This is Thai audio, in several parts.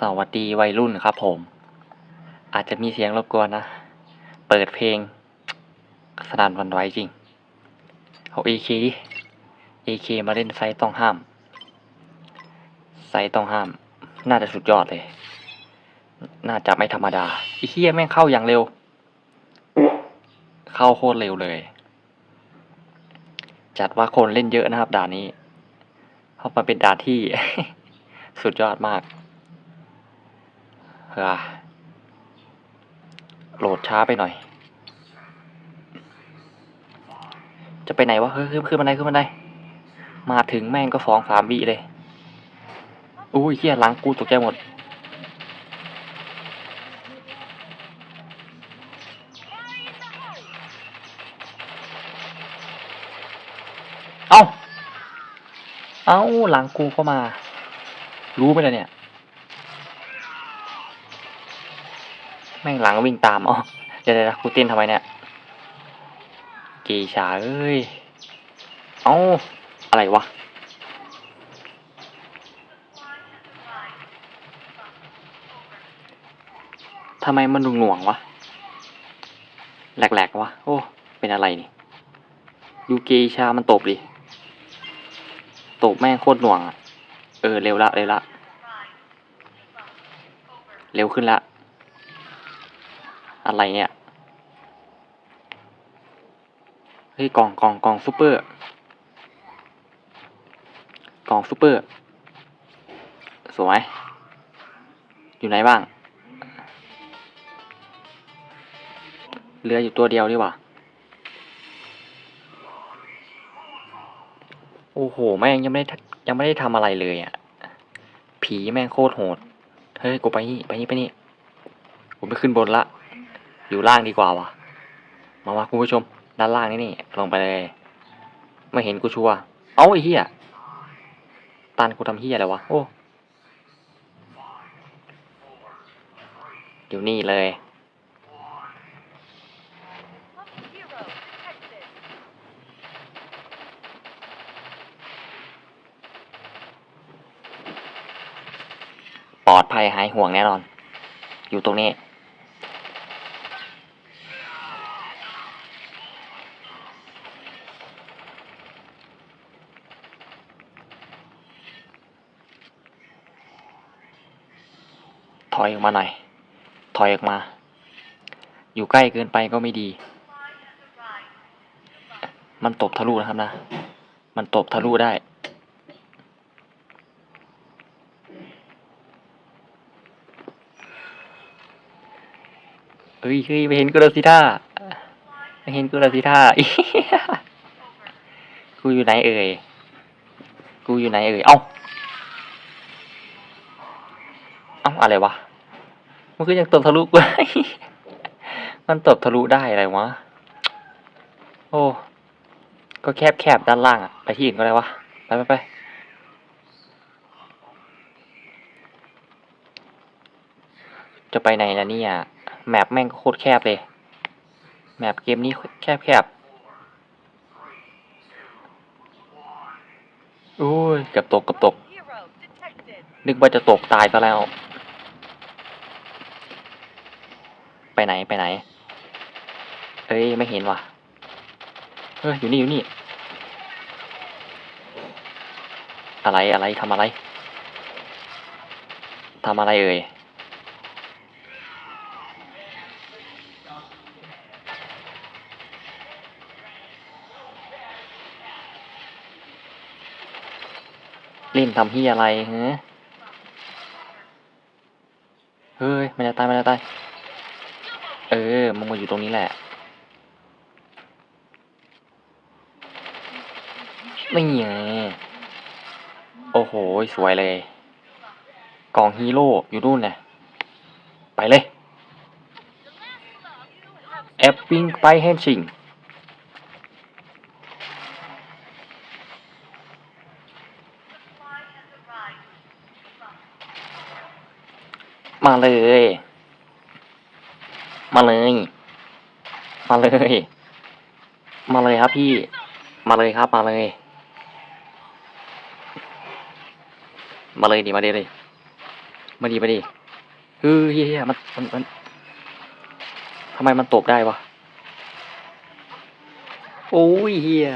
สวัสดีวัยรุ่นครับผม อาจจะมีเสียงรบกวนนะ เปิดเพลง สนั่นวันไหวจริง เอาเอเคดิเอเคมาเล่นไซต์ต้องห้าม ไซต์ต้องห้าม น่าจะสุดยอดเลย น่าจะไม่ธรรมดาอ้เฮียแม่งเข้าอย่างเร็ว เข้าโคตรเร็วเลย จัดว่าคนเล่นเยอะนะครับด่านนี้ เพราะมันเป็นด่านที่ สุดยอดมาก โหลดช้าไปหน่อย จะไปไหนวะเฮ้ยขึ้นขึ้นบันไดขึ้นบันไดมาถึงแม่งก็สองสามวิเลย อุ้ยเฮียหลังกูตกใจหมด เอ้า เอ้า หลังกูก็มา รู้ไหมล่ะเนี่ย ม่งหลังวิ่งตามอ๋อเดี๋ยวเดี๋ยวกูเต้นทำไมเนี่ยเกชาเอ้ย เอ้า อะไรวะ ทำไมมันหน่วงๆวะ แหลกๆวะ โอ้ เป็นอะไรนี่ ยูเกชามันตบดิ ตบแม่งโคตรหน่วงอะเออ เร็วละ เร็วละ เร็วขึ้นละ อะไรเนี่ย เฮ้ยกล่องกล่องกล่องซูเปอร์ กล่องซูเปอร์ สวย อยู่ไหนบ้างเหลืออยู่ตัวเดียวดีกว่า โอ้โห แม่งยังไม่ได้ยังไม่ได้ทำอะไรเลยอะ ผีแม่งโคตรโหด เฮ้ย กูไปนี่ ไปนี่ ไปนี่ กูไม่ขึ้นบนละ อยู่ล่างดีกว่าวะมามาคุณผู้ชม ด้านล่างนี่นี่ลงไปเลย ไม่เห็นกูชัวเอ้าไอ้เหี้ยตันกูทำเหี้ยอะไรวะโอ้อยู่นี่เลย ปลอดภัยหายห่วงแน่นอน อยู่ตรงนี้ ถ อยออกมาหน่อย ถอยออกมา อยู่ใกล้เกินไปก็ไม่ดี มันตบทะลุนะครับนะ มันตบทะลุได้ เฮ้ยเฮ้ยไม่เห็นกูแล้วสิท่าไม่เห็นกูแล้วสิท่าอีกูอยู่ไหนเอ่ย กูอยู่ไหนเอ่ย เอ้า เอ้า อะไรวะ มันก็ยังตบทะลุกูมันตบทะลุได้อะไรวะ โอ้ ก็แคบแคบๆด้านล่างอะไปที่อื่นก็ได้วะ ไปไปไปจะไปไหนล่ะเนี่ย แมปแม่งก็โคตรแคบเลย แมปเกมนี้แคบแคบโอ้ยเกือบตกเกือบตก นึกว่าจะตกตายซะแล้ว ไปไหนไปไหน เอ้ยไม่เห็นว่ะ เอออยู่นี่อยู่นี่ อะไรอะไรทำอะไรทำอะไรเอ่ย เล่นทำที่อะไรฮะเฮ้ยมันจะตายมันจะตาย เออ มึงมาอยู่ตรงนี้แหละ ไม่ไงโอ้โห สวยเลย กล่องฮีโร่อยู่นู่นน่ะไปเลย แอปวิ่งไปแฮนชิง มาเลย มาเลย มาเลย มาเลยครับพี่ มาเลยครับ มาเลย มาเลยดิ มาเลยเลย มาดีมาดีเฮ้ยเฮียมันมันมันทำไมมันตบได้วะ โอ้ยเฮีย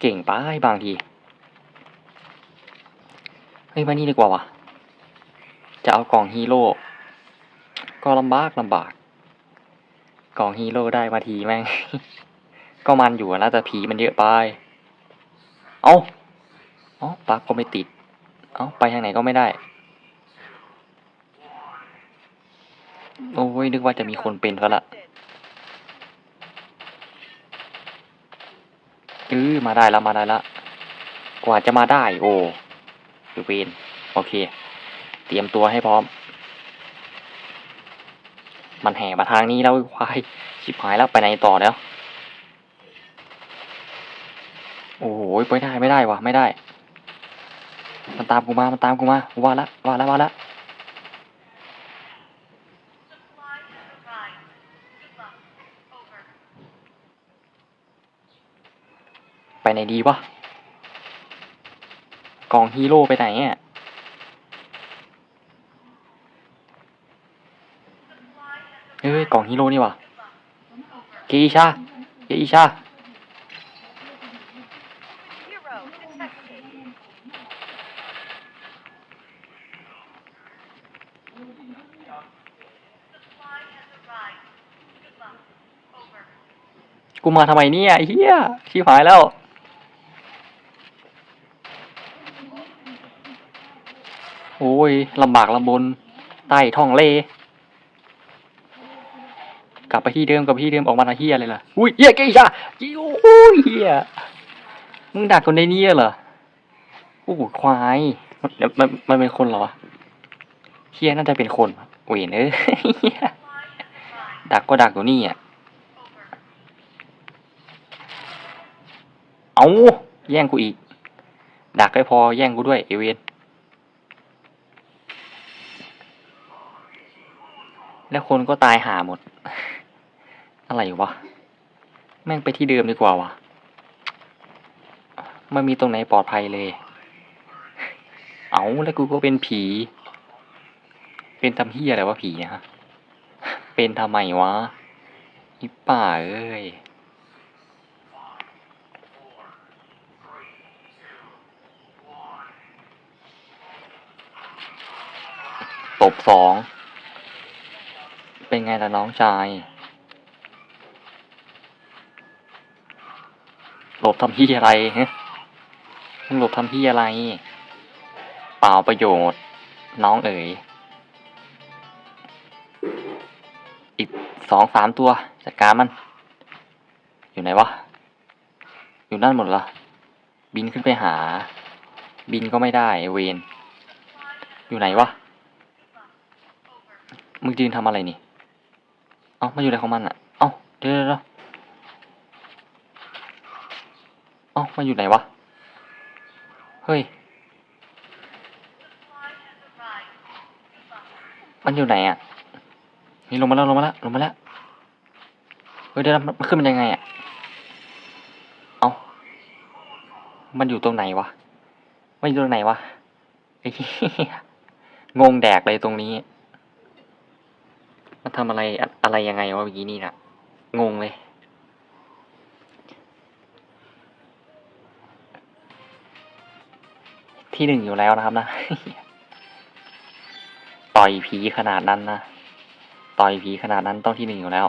เก่งไปบางที เฮ้ยมานี่ดีกว่าวะ จะเอากล่องฮีโร่ก็ลำบากลำบาก กล่องฮีโร่ได้มาทีแม่ง ก็มันอยู่นะแต่ผีมันเยอะไป เอาเอาปลั๊กก็ไม่ติด เอาไปทางไหนก็ไม่ได้ โอ้ยนึกว่าจะมีคนเป็นซะละเออมาได้แล้วมาได้แล้วกว่าจะมาได้ โอ้อยู่เวนโอเค เตรียมตัวให้พร้อม มันแห่มาทางนี้แล้วควายชิบหายแล้วไปไหนต่อแล้ว โอ้โหไปได้ไม่ได้วะไม่ได้ มันตามกูมา มันตามกูมาว่าละว่าละว่าละไปไหนดีวะกองฮีโร่ไปไหนอะ เฮ้ยกล่องฮีโร่นี่วะเกอิชาเกอิชากูมาทำไมเนี่ยเฮียชิบหายแล้ว โอ้ยลำบากลำบนใต้ท้องเล ไปที่เดิมกลับไปที่เดิมออกมาทางเฮียเลยล่ะอุ้ยเฮียเกชาจิโอ้ยเฮียมึงดักคนในนี้เหรอโอ้โหควายมันมันมันเป็นคนเหรอวะเฮียน่าจะเป็นคนเวนเอ้ยเหี้ยดักก็ดักอยู่นี่อะเอาแย่งกูอีก ดักไม่พอแย่งกูด้วยเอเวนแล้วคนก็ตายหาหมด อะไรวะ แม่งไปที่เดิมดีกว่าวะไม่มีตรงไหนปลอดภัยเลย เอาแล้วกูก็เป็นผี เป็นทำเฮียอะไรวะผีเนะฮะ เป็นทำไมวะอีป่าเอ้ยตบสอง เป็นไงล่ะน้องชาย หลบทำพี่อะไรฮะหลบทำพี่อะไร เปล่าประโยชน์ น้องเอ๋ย อีกสองสามตัวจัดการมัน อยู่ไหนวะ อยู่นั่นหมดเหรอบินขึ้นไปหา บินก็ไม่ได้เวนอยู่ไหนวะ มึงยืนทำอะไรนี่ เอ้ามาอยู่ไหนของมันอะเอ้าเดี๋ยวเดี๋ยว อ๋อ้ามาอยู่ไหนวะ เฮ้ย มันอยู่ไหนอะ นี่ลงมาแล้วลงมาแล้วลงมาแล้ว เฮ้ยเดี๋ยวมันขึ้นมันยังไงอะ เอ้า มันอยู่ตรงไหนวะ มันอยู่ตรงไหนวะไอ้งงแดกเลยตรงนี้ มันทำอะไรอะอะไรยังไงวะเมื่อกี้นี่น่ะ งงเลย ที่หนึ่งอยู่แล้วนะครับนะ ต่อยผีขนาดนั้นนะ ต่อยผีขนาดนั้นต้องที่หนึ่งอยู่แล้ว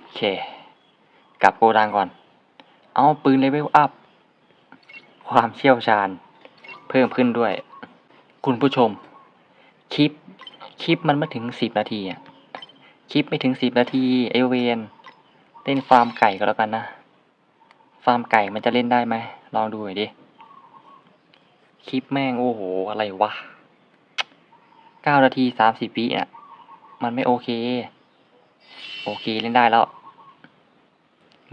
โอเค กลับโกดังก่อน เอาปืนเลเวลอัพ ความเชี่ยวชาญ พิ่มขึ้นด้วย คุณผู้ชม คลิป คลิปมันไม่ถึงสิบนาทีอะ คลิปไม่ถึงสิบนาทีเอเวนเล่นฟาร์มไก่ก็แล้วกันนะ ฟาร์มไก่มันจะเล่นได้ไหมลองดูหน่อยดิ คลิปแม่งโอ้โหอะไรวะเก้านาทีสามสิบวิอะ มันไม่โอเค โอเคเล่นได้แล้ว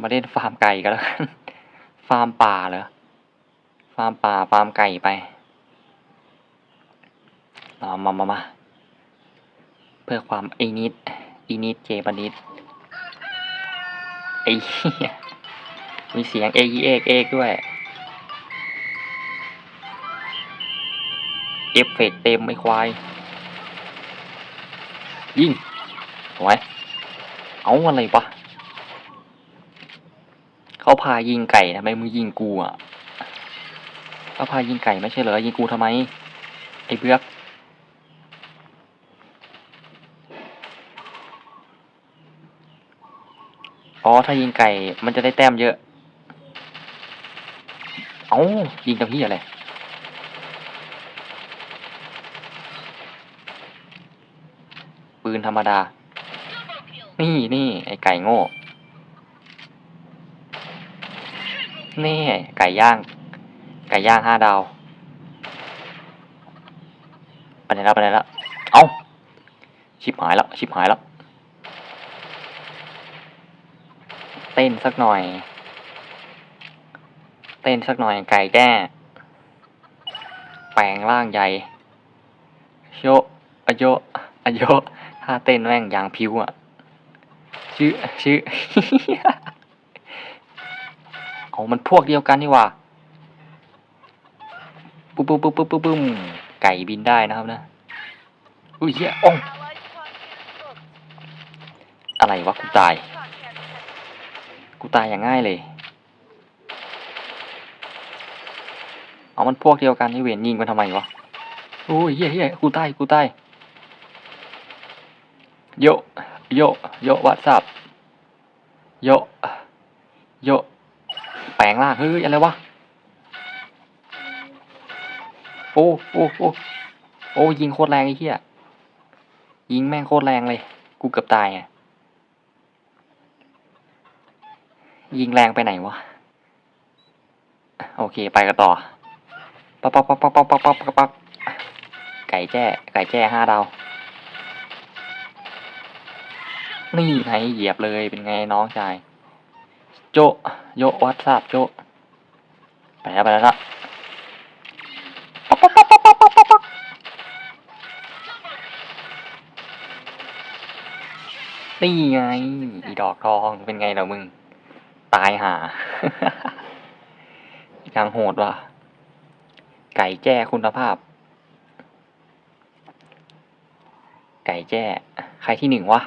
มาเล่นฟาร์มไก่กันแล้วกัน ฟาร์มป่าเหรอฟาร์มป่าฟาร์มไก่ไป มามามามาเพื่อความไอ้นิดอีนิดเจบนิดไอ้มีเสียงเอกอีเอกเอกด้วย เอฟเฟกเต็มไม่ควาย ยิงสวยเอาอะไรวะเขาพายิงไก่ทำไมมึงยิงกูอะเขาพายิงไก่ไม่ใช่เหรอยิงกูทำไม ไอ้เบือก อ๋อ ถ้ายิงไก่มันจะได้แต้มเยอะ เอายิงกับพี่อะไร ปืนธรรมดา นี่นี่ไอไก่โง่ นี่ ไก่ย่าง ไก่ย่างห้าดาวไปไหนแล้วไปไหนแล้ว เอาชิบหายแล้ว ชิบหายแล้ว เต้นสักหน่อย เต้นสักหน่อยไก่แจ้แปลงร่างใหญ่โชะอะโยะอะโยถ้าเต้นแม่งอย่างพิวอะ ชื่อชื่อเอามันพวกเดียวกันนี่ว่าปุ๊บปุ๊บปุ๊บปุ๊บปุ๊บปุ๊บไก่บินได้นะครับนะ อุ้ยเยอ่องอะไรวะกูตาย กูตายอย่างง่ายเลยเอามันพวกเดียวกันนี่เวียนยิงมันทำไมวะโอ้ยเฮียเฮียกูตายกูตายโยโยโยวัดสับโยโยแปลงร่างเฮ้ยอะไรวะโอ้โอ้โอ้โอ้ยิงโคตรแรงไอ้เหี้ยยิงแม่งโคตรแรงเลย กูเกือบตายอะ ยิงแรงไปไหนวะ โอเคไปกันต่อปั๊บปั๊บปั๊บปั๊บปั๊บปั๊บปั๊บปั๊บไก่แจ้ ไก่แจ้ห้าดาว นี่ไงเหยียบเลยเป็นไงน้องชาย โจโยวัดทราบโจไปแล้วไปแล้วละนี่ไง อีดอกทองเป็นไงล่ะมึง ตายห่ายังโหดว่ะ ไก่แจ้คุณภาพ ไก่แจ้ ใครที่หนึ่งวะ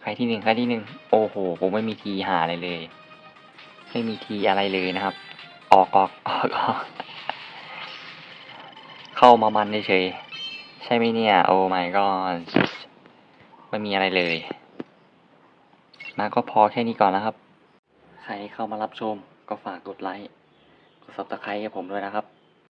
ใครที่หนึ่งใครที่หนึ่ง โอ้โห ผมไม่มีทีหาอะไรเลย ไม่มีทีอะไรเลยนะครับ ออกออกออกออก เข้ามามันเฉย ใช่ไหมเนี่ย โอ้ my god ไม่มีอะไรเลย มาก็พอแค่นี้ก่อนนะครับ ใครเข้ามารับชมก็ฝากกดไลค์ กดซับสไครต์ให้ผมด้วยนะครับ